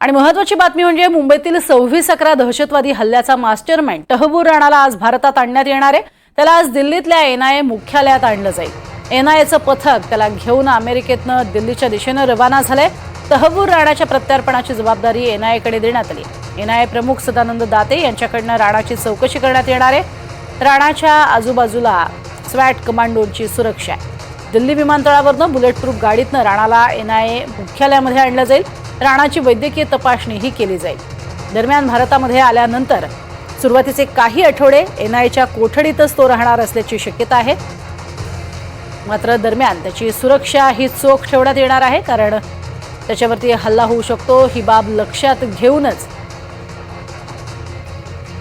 आणि महत्वाची बातमी म्हणजे मुंबईतील सव्वीस अकरा दहशतवादी हल्ल्याचा मास्टर माइंड तहबूर राणाला आज भारतात आणण्यात येणार आहे. त्याला आज दिल्लीतल्या एनआयए मुख्यालयात आणलं जाईल. एनआयएचं पथक त्याला घेऊन अमेरिकेतनं दिल्लीच्या दिशेनं रवाना झालंय. तहबूर राणाच्या प्रत्यार्पणाची जबाबदारी एनआयएकडे देण्यात आली. एनआयए प्रमुख सदानंद दाते यांच्याकडनं राणाची चौकशी करण्यात येणार आहे. राणाच्या आजूबाजूला स्वॅट कमांडोंची सुरक्षा आहे. दिल्ली विमानतळावरनं बुलेट प्रूफ गाडीतनं राणाला एनआयए मुख्यालयामध्ये आणलं जाईल. राणाची वैद्यकीय तपासणीही केली जाईल. दरम्यान भारतामध्ये आल्यानंतर सुरुवातीचे काही आठवडे एनआयच्या कोठडीतच तो राहणार असल्याची शक्यता आहे. मात्र दरम्यान त्याची सुरक्षा ही चोख ठेवण्यात येणार आहे कारण त्याच्यावरती हल्ला होऊ शकतो ही बाब लक्षात घेऊनच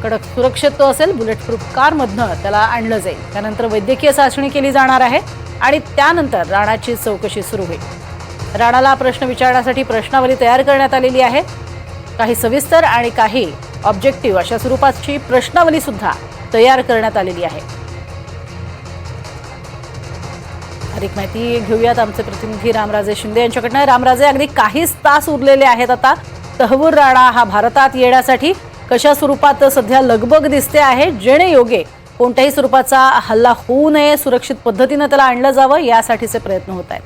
कडक सुरक्षित तो असेल बुलेट प्रूफ कारमधनं त्याला आणलं जाईल. त्यानंतर वैद्यकीय चाचणी केली जाणार आहे आणि त्यानंतर राणाची चौकशी सुरू होईल. राणाला प्रश्न विचारण्यासाठी प्रश्नावली तयार करण्यात आलेली आहे. काही सविस्तर आणि काही ऑब्जेक्टिव्ह अशा स्वरूपाची प्रश्नावली सुद्धा तयार करण्यात आलेली आहे. अधिक माहिती घेऊयात आमचे प्रतिनिधी रामराजे शिंदे यांच्याकडनं. रामराजे अगदी काहीच तास उरलेले आहेत आता. तहवूर राणा हा भारतात येण्यासाठी कशा स्वरूपात सध्या लगबग दिसते आहे? जेणे योगे कोणत्याही स्वरूपाचा हल्ला होऊ नये सुरक्षित पद्धतीनं त्याला आणलं जावं यासाठीचे प्रयत्न होत आहेत.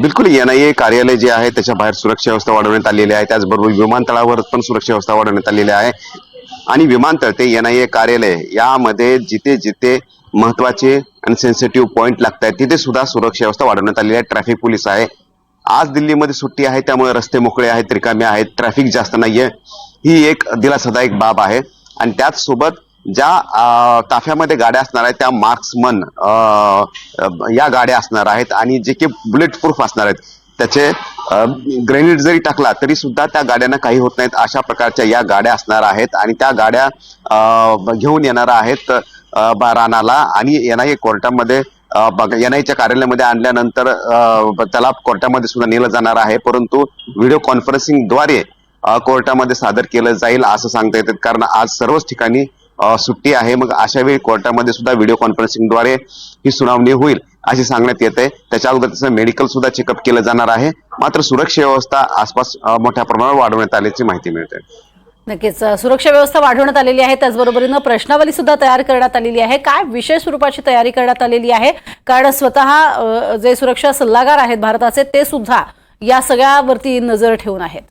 बिलकुल एन आय ए कार्यालय जे आहे त्याच्या बाहेर सुरक्षा व्यवस्था वाढवण्यात आलेली आहे. त्याचबरोबर विमानतळावर पण सुरक्षा व्यवस्था वाढवण्यात आलेली आहे. आणि विमानतळ ते एन आय ए कार्यालय यामध्ये जिथे जिथे महत्त्वाचे आणि सेन्सिटिव्ह पॉईंट लागत आहेत तिथे सुद्धा सुरक्षा व्यवस्था वाढवण्यात आलेली आहे. ट्रॅफिक पोलीस आहे. आज दिल्लीमध्ये सुट्टी आहे त्यामुळे रस्ते मोकळे आहेत रिकामे आहेत. ट्रॅफिक जास्त नाहीये. ही एक दिलासादायक बाब आहे. आणि त्याचसोबत ज्या ताफ्यामध्ये गाड्या असणार आहेत त्या मार्क्समन या गाड्या असणार आहेत आणि जे की बुलेट प्रूफ असणार आहेत. त्याचे ग्रेनेड जरी टाकला तरी सुद्धा त्या गाड्यांना काही होत नाहीत. अशा प्रकारच्या या गाड्या असणार आहेत आणि त्या गाड्या घेऊन येणार आहेत अ, राणाला आणि एनआयए कोर्टामध्ये एनआयच्या कार्यालयामध्ये आणल्यानंतर त्याला कोर्टामध्ये सुद्धा नेलं जाणार आहे. परंतु व्हिडिओ कॉन्फरन्सिंगद्वारे कोर्टामध्ये सादर केलं जाईल असं सांगता येतं कारण आज सर्वच ठिकाणी सुट्टी आहे. मग अशा वेळी कोर्टामध्ये सुद्धा व्हिडिओ कॉन्फरन्सिंगद्वारे ही सुनावणी होईल असे सांगण्यात येते त्याच्या अगोदर त्याचं मेडिकल सुद्धा चेकअप केलं जाणार आहे. मात्र सुरक्षा व्यवस्था आसपास मोठ्या प्रमाणावर वाढवण्यात आल्याची माहिती मिळते. नक्कीच सुरक्षा व्यवस्था वाढवण्यात आलेली आहे. त्याचबरोबरीनं प्रश्नावली सुद्धा तयार करण्यात आलेली आहे. काय विशेष स्वरूपाची तयारी करण्यात आलेली आहे? कारण स्वतः जे सुरक्षा सल्लागार आहेत भारताचे ते सुद्धा या सगळ्यावरती नजर ठेवून आहेत.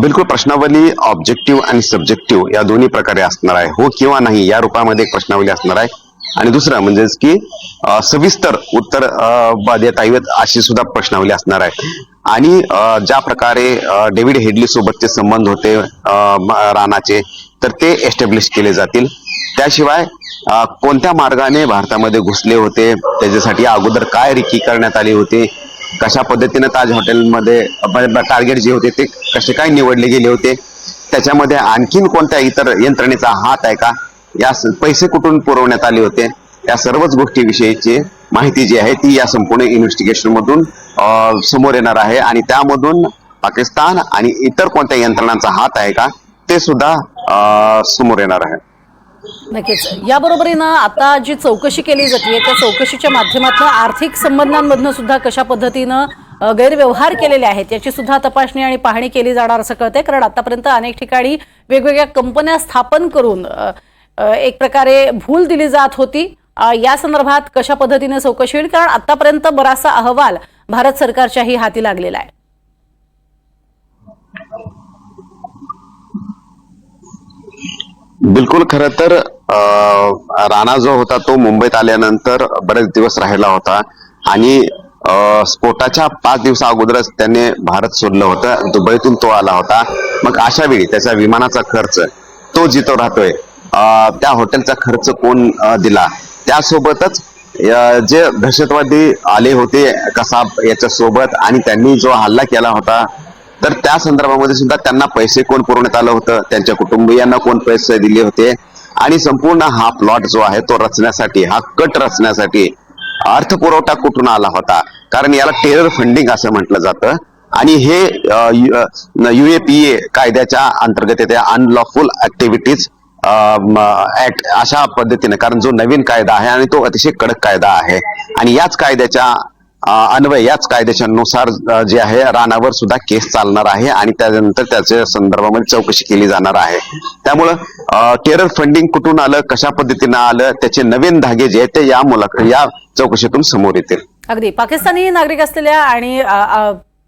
बिलकुल प्रश्नावली ऑब्जेक्टिव्ह आणि सब्जेक्टिव्ह या दोन्ही प्रकारे असणार आहे. हो किंवा नाही या रूपामध्ये एक प्रश्नावली असणार आहे. आणि दुसरं म्हणजेच की सविस्तर उत्तर अ, देता येत अशी सुद्धा प्रश्नावली असणार आहे. आणि ज्या प्रकारे डेव्हिड हेडली सोबतचे संबंध होते अ, राणाचे तर ते एस्टॅब्लिश केले जातील. त्याशिवाय कोणत्या मार्गाने भारतामध्ये घुसले होते त्याच्यासाठी अगोदर काय रिकी करण्यात आली होती कशा पद्धतीने ताज हॉटेलमध्ये टार्गेट जे होते ते कसे काय निवडले गेले होते त्याच्यामध्ये आणखीन कोणत्या इतर यंत्रणेचा हात आहे का या पैसे कुठून पुरवण्यात आले होते या सर्वच गोष्टीविषयीची माहिती जी आहे ती या संपूर्ण इन्व्हेस्टिगेशन मधून समोर येणार आहे. आणि त्यामधून पाकिस्तान आणि इतर कोणत्या यंत्रणांचा हात आहे का ते सुद्धा समोर येणार आहे. नक्कीच. याबरोबरीनं आता जी चौकशी केली जाते त्या चौकशीच्या माध्यमातून आर्थिक संबंधांमधनं सुद्धा कशा पद्धतीनं गैरव्यवहार केलेले आहेत याची सुद्धा तपासणी आणि पाहणी केली जाणार असं कळतंय. कारण आतापर्यंत अनेक ठिकाणी वेगवेगळ्या कंपन्या स्थापन करून एक प्रकारे भूल दिली जात होती. या संदर्भात कशा पद्धतीने चौकशी होईल? कारण आतापर्यंत बराचसा अहवाल भारत सरकारच्याही हाती लागलेला आहे. बिलकुल खर तर अं, राणा जो होता तो मुंबईत आल्यानंतर बरेच दिवस राहिला होता आणि स्फोटाच्या पाच दिवसा अगोदरच त्याने भारत सोडलं होतं दुबईतून तो आला होता. मग अशा वेळी त्याचा विमानाचा खर्च तो जिथं राहतोय. त्या हॉटेलचा खर्च कोण दिला? त्यासोबतच जे दहशतवादी आले होते कसाब याच्या सोबत आणि त्यांनी जो हल्ला केला होता तर त्या संदर्भामध्ये सुद्धा त्यांना पैसे कोण पुरवण्यात आलं होतं त्यांच्या कुटुंबियांना कोण पैसे दिले होते? आणि संपूर्ण हा प्लॉट जो आहे तो रचण्यासाठी हा कट रचण्यासाठी अर्थपुरवठा कुठून आला होता? कारण याला टेरर फंडिंग असं म्हटलं जातं. आणि हे युएपीए कायद्याच्या अंतर्गत येते अनलॉफुल ऍक्टिव्हिटीज ऍक्ट अशा पद्धतीने कारण जो नवीन कायदा आहे आणि तो अतिशय कडक कायदा आहे. आणि याच कायद्याच्या अन्वय याच कायद्याच्यानुसार जे आहे राणावर सुद्धा केस चालणार आहे आणि त्यानंतर त्याच्या संदर्भामध्ये चौकशी केली जाणार आहे. त्यामुळं टेरर फंडिंग कुठून आलं कशा पद्धतीनं आलं त्याचे नवीन धागे जे आहेत ते या मुलाख या चौकशीतून समोर येतील. अगदी. पाकिस्तानी नागरिक असलेल्या आणि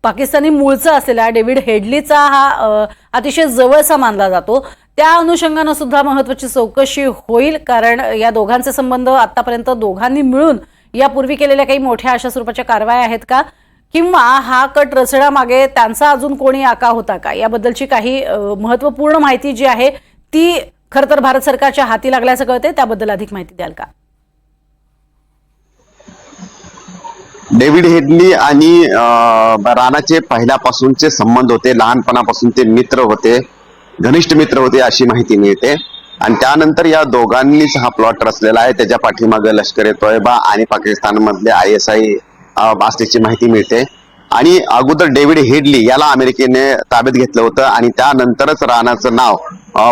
पाकिस्तानी मूळचा असलेला डेव्हिड हेडलीचा हा अतिशय जवळचा मानला जातो. त्या अनुषंगानं सुद्धा महत्वाची चौकशी होईल कारण या दोघांचे संबंध आतापर्यंत दोघांनी मिळून यापूर्वी केलेल्या काही मोठ्या अशा स्वरूपाच्या कारवाया आहेत का? किंवा हा कट रचण्यामागे त्यांचा अजून कोणी आका होता का? याबद्दलची काही महत्त्वपूर्ण माहिती जी आहे ती खरं तर भारत सरकारच्या हाती लागल्याचं कळते त्याबद्दल अधिक माहिती द्याल का? डेव्हिड हेडली आणि राणाचे पहिल्यापासूनचे संबंध होते लहानपणापासून ते मित्र होते घनिष्ठ मित्र होते अशी माहिती मिळते. आणि त्यानंतर या दोघांनीच हा प्लॉट रचलेला आहे. त्याच्या पाठीमागे लष्कर ए तोयबा आणि पाकिस्तानमधले आय एस आय असल्याची माहिती मिळते. आणि अगोदर डेव्हिड हेडली याला अमेरिकेने ताब्यात घेतलं होतं आणि त्यानंतरच राणाचं नाव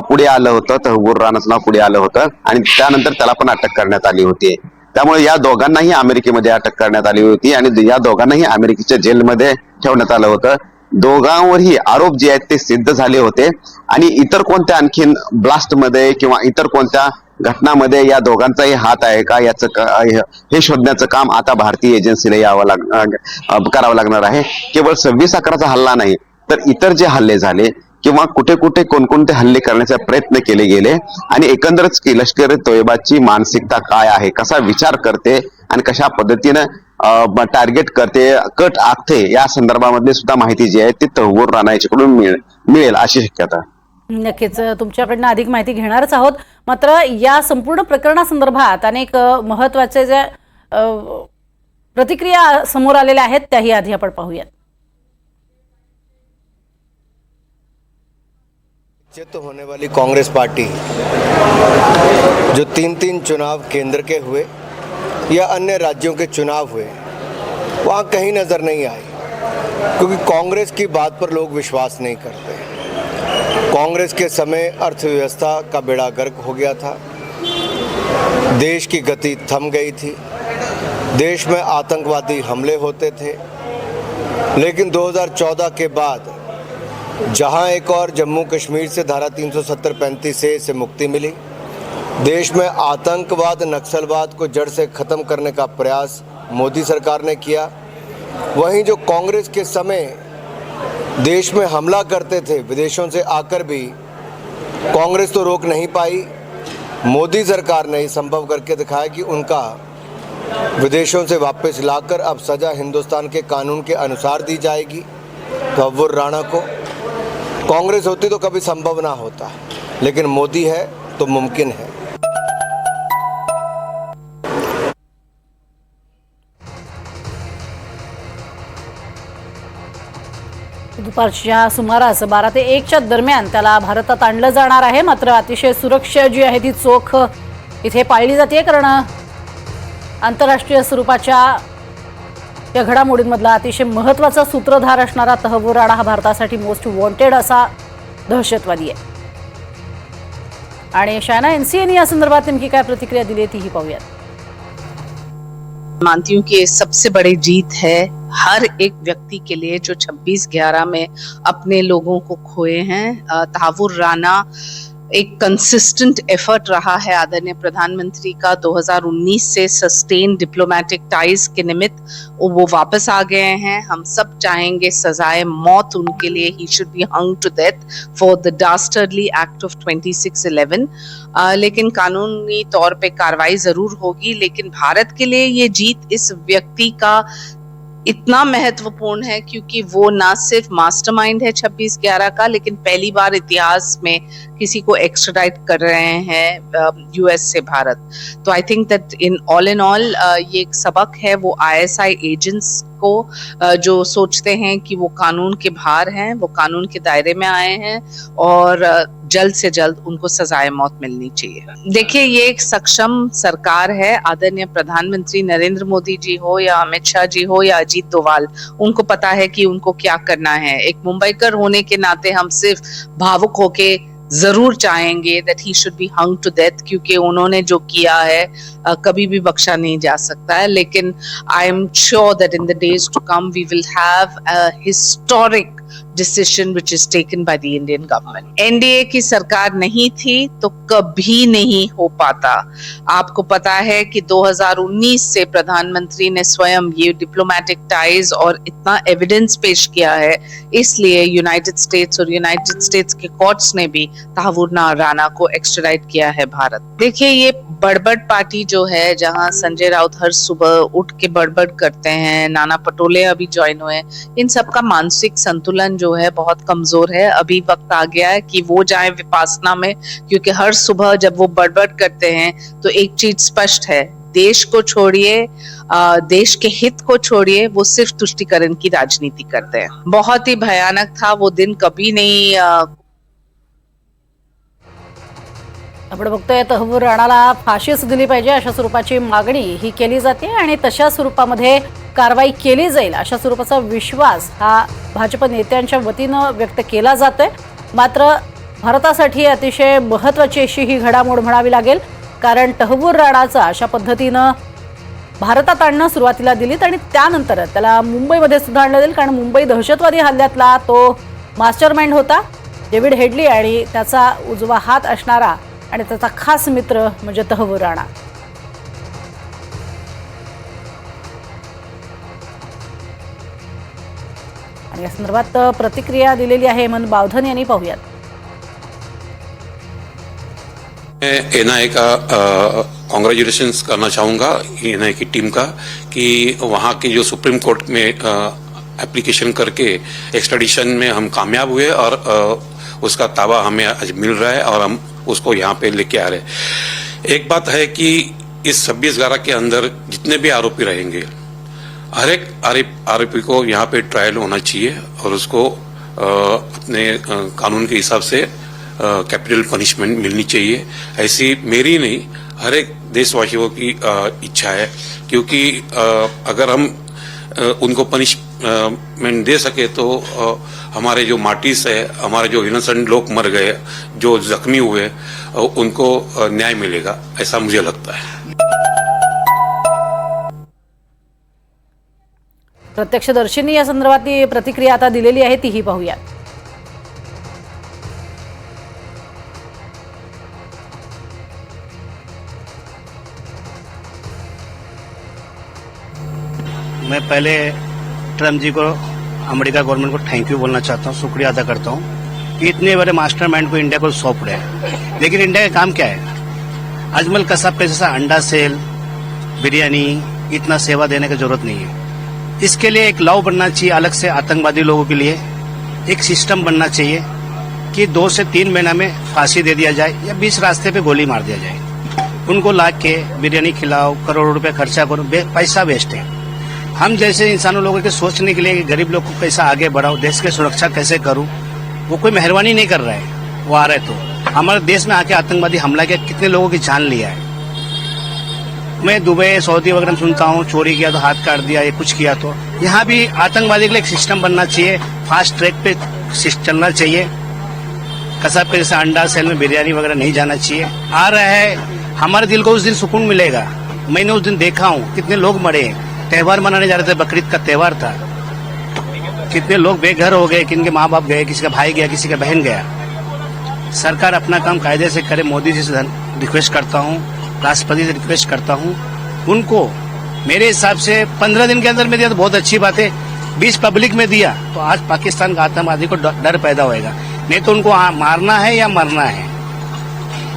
पुढे आलं होतं. तहबूर राणाचं नाव पुढे आलं होतं. आणि त्यानंतर त्याला पण अटक करण्यात आली होती. त्यामुळे या दोघांनाही अमेरिकेमध्ये अटक करण्यात आली होती आणि या दोघांनाही अमेरिकेच्या जेलमध्ये ठेवण्यात आलं होतं. दोघांवरही आरोप जे आहेत ते सिद्ध झाले होते. आणि इतर कोणत्या आणखीन ब्लास्टमध्ये किंवा इतर कोणत्या घटनामध्ये या दोघांचाही हात आहे का? याचं हे शोधण्याचं काम आता भारतीय एजन्सीला यावं लाग करावं लागणार आहे. केवळ सव्वीस अकराचा हल्ला नाही तर इतर जे हल्ले झाले किंवा कुठे कुठे कोणकोणते हल्ले करण्याचा प्रयत्न केले गेले आणि एकंदरच की लष्कर तोयबाची मानसिकता काय आहे कसा विचार करते आणि कशा पद्धतीनं टार्गेट करते कट आखते या संदर्भामधली सुद्धा माहिती जी आहे ती तहवूर राणा याच्याकडून मिळेल अशी शक्यता. नक्कीच तुमच्याकडनं अधिक माहिती घेणारच आहोत. मात्र या संपूर्ण प्रकरणासंदर्भात अनेक अ, महत्त्वाचे जे प्रतिक्रिया समोर आलेल्या आहेत त्याही आधी आपण पाहूयात. चित होने वाली कांग्रेस पार्टी जो तीन तीन चुनाव केंद्र के हुए या अन्य राज्यों के चुनाव हुए, वहाँ कहीं नज़र नहीं आई, क्योंकि कांग्रेस की बात पर लोग विश्वास नहीं करते। कांग्रेस के समय अर्थव्यवस्था का बेड़ा गर्क हो गया था, देश की गति थम गई थी, देश में आतंकवादी हमले होते थे, लेकिन 2014 के बाद जहाँ एक और जम्मू कश्मीर से धारा 370 35 से से मुक्ति मिली। देश में आतंकवाद, नक्सलवाद को जड़ से ख़त्म करने का प्रयास मोदी सरकार ने किया। वहीं जो कांग्रेस के समय देश में हमला करते थे, विदेशों से आकर भी कांग्रेस तो रोक नहीं पाई। मोदी सरकार ने संभव करके दिखाया कि उनका विदेशों से वापस लाकर अब सज़ा हिंदुस्तान के कानून के अनुसार दी जाएगी। तब्बुर राणा को कांग्रेस होती तो कभी संभव ना होता। लेकिन मोदी है तो मुमकिन है। दुपारच्या सुमारास बारा ते एकच्या दरम्यान त्याला भारतात आणलं जाणार आहे मात्र अतिशय सुरक्षा जी आहे ती चोख इथे पाळली जाते कारण. आंतरराष्ट्रीय स्वरूपाच्या या घडामोडींमधला अतिशय महत्त्वाचा सूत्रधार असणारा तहबूर राणा हा भारतासाठी मोस्ट वॉन्टेड असा दहशतवादी आहे. आणि शायना एनसीएने या संदर्भात नेमकी काय प्रतिक्रिया दिली तीही पाहूयात. मानती हूँ कि सबसे बड़ी जीत है हर एक व्यक्ति के लिए जो 26-11 में अपने लोगों को खोए हैं। तहावुर राणा एक कंसिस्टेंट एफर्ट रहा है आदरणीय प्रधानमंत्री का। 2019 से सस्टेन डिप्लोमेटिक टाइज के निमित्त वो वापस आ गए हैं। हम सब चाहेंगे सजाए मौत उनके लिए। He should be hung to death for the dastardly act of 2611 uh, लेकिन कानूनी तौर पे कार्रवाई ज़रूर होगी लेकिन भारत के लिए ये जीत इस व्यक्ति का इतना महत्वपूर्ण है क्योंकि वो ना सिर्फ़ मास्टरमाइंड है 26 ग्यारह का, लेकिन पहली बार इतिहास में किसी को एक्स्ट्राडाइट कर रहे हैं यूएस से भारत। तो I think that in all in all ये एक सबक है, वो आईएसआई एजेंट्स को जो सोचते हैं कि वो कानून के बाहर हैं, वो कानून के दायरे में आए हैं, और जल्द से जल्द उनको सजाए मौत मिलनी चाहिए। देखिए, ये एक सक्षम सरकार है, आदरणीय प्रधानमंत्री नरेंद्र मोदी जी हो या अमित शाह जी हो या अजीत डोवाल उनको पता है कि उनको क्या करना है। एक मुंबईकर होने के नाते हम सिर्फ़ भावुक होके ज़रूर चाहेंगे that he should be hung to death क्योंकि उन्होंने जो किया है आ, कभी भी बख्शा नहीं जा सकता है। लेकिन I am sure that in the days to come we will have historic decision which is taken by the Indian government NDA की सरकार नहीं थी तो कभी नहीं हो पाता। आपको पता है कि 2019 से प्रधानमंत्री ने स्वयं ये डिप्लोमेटिक टाइज और इतना एविडेंस पेश किया है, इसलिए यूनाइटेड स्टेट्स और यूनाइटेड स्टेट्स के कोर्ट्स ने भी ताहवुर राणा को एक्स्ट्राडाइट किया है भारत। देखिए, ये बड़बड़ पार्टी जो है, जहाँ संजय राउत हर सुबह उठ के बड़बड़ करते हैं, नाना पटोले अभी ज्वाइन हुए इन सब का मानसिक संतुलन जो जो है बहुत कमजोर है। अभी वक्त आ गया है कि वो जाए विपासना में क्योंकि हर सुबह जब वो बड़बड़ करते हैं तो एक चीज स्पष्ट है देश को छोड़िए देश के हित को छोड़िए वो सिर्फ तुष्टिकरण की राजनीति करते हैं। बहुत ही भयानक था वो दिन कभी नहीं अ, आपण बघतोय तहबूर राणाला फाशीच दिली पाहिजे अशा स्वरूपाची मागणी ही केली जाते आणि तशा स्वरूपामध्ये कारवाई केली जाईल अशा स्वरूपाचा विश्वास हा भाजप नेत्यांच्या वतीनं व्यक्त केला जातोय. मात्र भारतासाठी अतिशय महत्त्वाची अशी ही घडामोड म्हणावी लागेल कारण तहबूर राणाचा अशा पद्धतीनं भारतात आणणं सुरुवातीला दिलीत आणि त्यानंतर त्याला मुंबईमध्ये सुद्धा आणलं जाईल कारण मुंबई दहशतवादी हल्ल्यातला तो मास्टर माइंड होता. डेव्हिड हेडली आणि त्याचा उजवा हात असणारा आणि त्याचा खास मित्र म्हणजे तहबूर राणा. प्रतिक्रिया दिलेली आहे हेमंत बावधन यांनी. पाहूयात. मैं एनआई का कॉन्ग्रेचुलेशन करना चाहूँगा एनआई की टीम का कि वहाँ की जो सुप्रीम कोर्ट में एप्लीकेशन करके एक्सट्रेडिशन में हम कामयाब हुए और अ, उसका ताबा हमें आज मिल रहा है और हम उसको यहाँ पे लेके आ रहे हैं। एक बात है कि इस छब्बीस ग्यारह के अंदर जितने भी आरोपी रहेंगे हर एक आरोपी को यहाँ पे ट्रायल होना चाहिए और उसको अपने कानून के हिसाब से कैपिटल पनिशमेंट मिलनी चाहिए। ऐसी मेरी नहीं, हर एक देशवासियों की इच्छा है। क्योंकि अगर हम उनको पनिशमेंट दे सके तो हमारे जो मार्टिस है, हमारे जो इनोसेंट लोग मर गए, जो जख्मी हुए उनको न्याय मिलेगा, ऐसा मुझे लगता है। प्रत्यक्षदर्शींनी या संदर्भातली प्रतिक्रिया आता दिलेली आहे, तीही पाहूयात. मैं पहले ट्रंप जी को, अमेरिका गवर्नमेंट को थैंक यू बोलना चाहता हूँ, शुक्रिया अदा करता हूँ कि इतने बड़े मास्टरमाइंड को इंडिया को सौंप रहे हैं। लेकिन इंडिया का काम क्या है? अजमल कसाब के जैसा अंडा सेल, बिरयानी, इतना सेवा देने की ज़रूरत नहीं है। इसके लिए एक लॉ बनना चाहिए अलग से आतंकवादी लोगों के लिए। एक सिस्टम बनना चाहिए कि दो से तीन महीना में फांसी दे दिया जाए या बीस रास्ते पे गोली मार दिया जाए। उनको ला के बिरयानी खिलाओ, करोड़ों रुपए खर्चा करो, बे- पैसा वेस्ट है। हम जैसे इंसानों लोगों के सोचने के लिए कि गरीब लोग को कैसा आगे बढ़ाओ देश की सुरक्षा कैसे करूँ, वो कोई मेहरबानी नहीं कर रहा है। वो आ रहे तो। हमारे देश में आके आतंकवादी हमला किया, कितने लोगों की जान लिया है। मैं दुबई, सऊदी वगैरह सुनता हूँ, चोरी किया तो हाथ काट दिया, ये कुछ किया तो। यहाँ भी आतंकवादी के लिए एक सिस्टम बनना चाहिए फास्ट ट्रैक पे चलना चाहिए। कसाब के जैसे अंडा सेल में बिरयानी वगैरह नहीं जाना चाहिए। आ रहा है, हमारे दिल को उस दिन सुकून मिलेगा। मैंने उस दिन देखा हूँ, कितने लोग मरे। त्योहार मनाने जा रहे थे, बकरीद का त्योहार था। कितने लोग बेघर हो गए, किनके माँ बाप गए, किसी का भाई गया, किसी का बहन गया। सरकार अपना काम कायदे से करे, मोदी जी से रिक्वेस्ट करता हूँ। राष्ट्रपति से रिक्वेस्ट करता हूँ, उनको मेरे हिसाब से पंद्रह दिन के अंदर में दिया तो बहुत अच्छी बात है। बीस पब्लिक में दिया तो आज पाकिस्तान का आतंकवादी को डर पैदा होएगा। नहीं तो उनको मारना है या मरना है?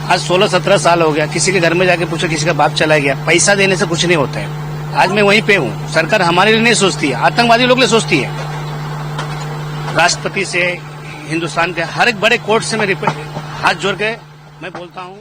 आज सोलह सत्रह साल हो गया, किसी के घर में जाके पूछो, किसी का बाप चला गया, पैसा देने से कुछ नहीं होता है। आज मैं वहीं पे हूँ, सरकार हमारे लिए नहीं सोचती है आतंकवादी लोग सोचती है। राष्ट्रपति से, हिंदुस्तान के हर एक बड़े कोर्ट से मैं हाथ जोड़ के मैं बोलता हूँ